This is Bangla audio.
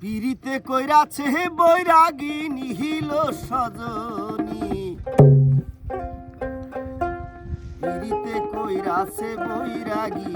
পিরিতে কইরাছে বৈরাগী নিহিল সজনী। পিড়িতে কইরাছে বৈরাগী